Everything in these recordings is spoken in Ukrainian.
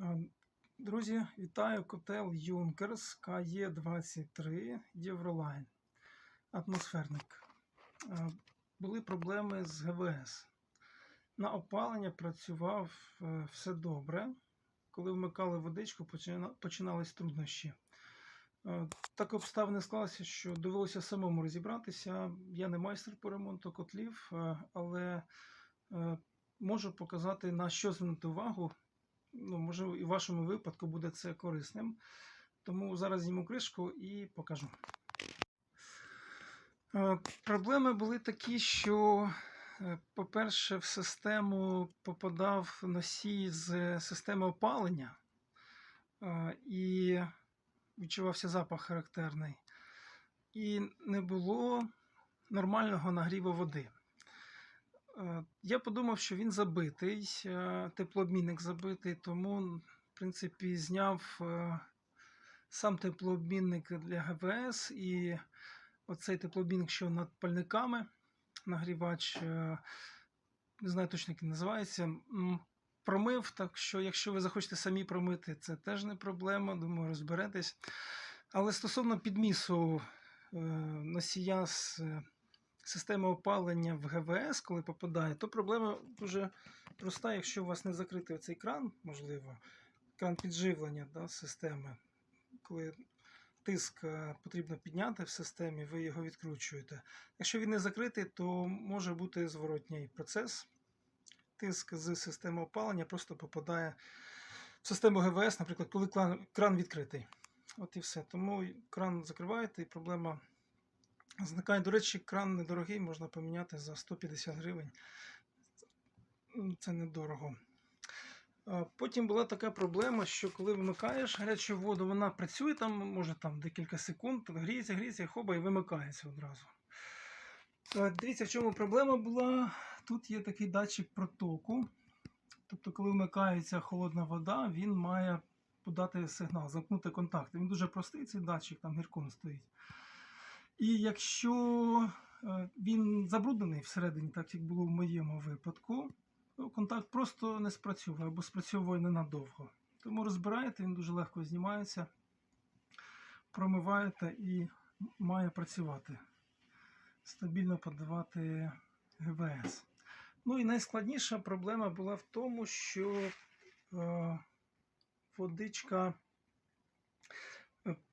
Е, Друзі, вітаю котел Юнкерс КЕ23 Євролайн. Атмосферник. Е, Були проблеми з ГВС. На опалення працював е, все добре. Коли вмикали водичку, починались труднощі. Е, Так обставини склалися, що довелося самому розібратися. Я не майстер по ремонту котлів, е, але можу показати, на що звернути увагу ну, можливо, і в вашому випадку буде це корисним. Тому зараз зніму кришку і покажу. Е, Проблеми були такі, що, е, по-перше, в систему попадав носій з системи опалення, е, і відчувався запах характерний. І не було нормального нагріву води. Е, Я подумав, що він забитий, е, теплообмінник забитий, тому, в принципі, зняв е, сам теплообмінник для ГВС і оцей теплообмінник, що над пальниками, нагрівач, не знаю точно, як він називається, промив. Так що, якщо ви захочете самі промити, це теж не проблема, думаю, розберетесь. Але стосовно підмісу носія з системи опалення в ГВС, коли попадає, то проблема дуже проста, якщо у вас не закритий оцей кран, можливо, кран підживлення да, системи, коли тиск е, потрібно підняти в системі, ви його відкручуєте. Якщо він не закритий, то може бути зворотній процес. Тиск з системи опалення просто попадає в систему ГВС, наприклад, коли кран відкритий. От і все. Тому кран закриваєте і проблема зникає. До речі, кран недорогий, можна поміняти за 150 гривень. Це недорого. Потім була така проблема, що коли вмикаєш гарячу воду, вона працює там, може там декілька секунд, гріється, гріється, хоба і вимикається одразу. Дивіться, в чому проблема була. Тут є такий датчик протоку. Тобто, коли вмикається холодна вода, він має подати сигнал, замкнути контакт. Він дуже простий, цей датчик, там гіркон стоїть. І якщо е, він забруднений всередині, так як було в моєму випадку, контакт просто не спрацьовує або спрацьовує ненадовго. Тому розбираєте, він дуже легко знімається, промиваєте і має працювати. Стабільно подавати ГВС. Ну і найскладніша проблема була в тому, що е, водичка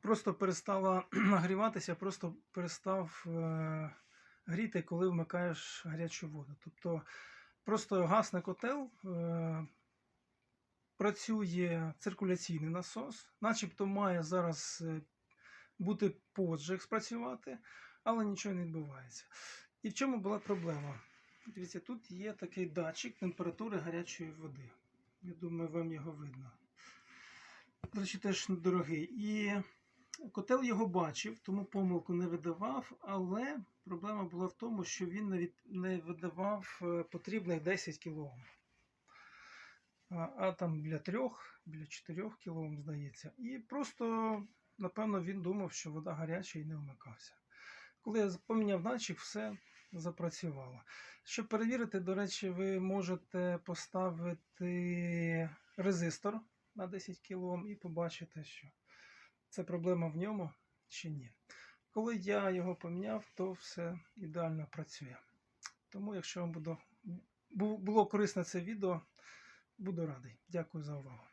просто перестала нагріватися, просто перестав е, гріти, коли вмикаєш гарячу воду. Тобто просто гасне котел, е, працює циркуляційний насос, начебто має зараз е, бути поджиг спрацювати, але нічого не відбувається. І в чому була проблема? Дивіться, тут є такий датчик температури гарячої води. Я думаю, вам його видно. До речі, теж недорогий. І котел його бачив, тому помилку не видавав, але проблема була в тому, що він не, не видавав е, потрібних 10 кОм. А, а там біля 3, біля 4 кОм, здається. І просто, напевно, він думав, що вода гаряча і не вмикався. Коли я поміняв датчик, все запрацювало. Щоб перевірити, до речі, ви можете поставити резистор на 10 кОм і побачите, що це проблема в ньому чи ні. Коли я його поміняв, то все ідеально працює. Тому, якщо вам було, було корисне це відео, буду радий. Дякую за увагу.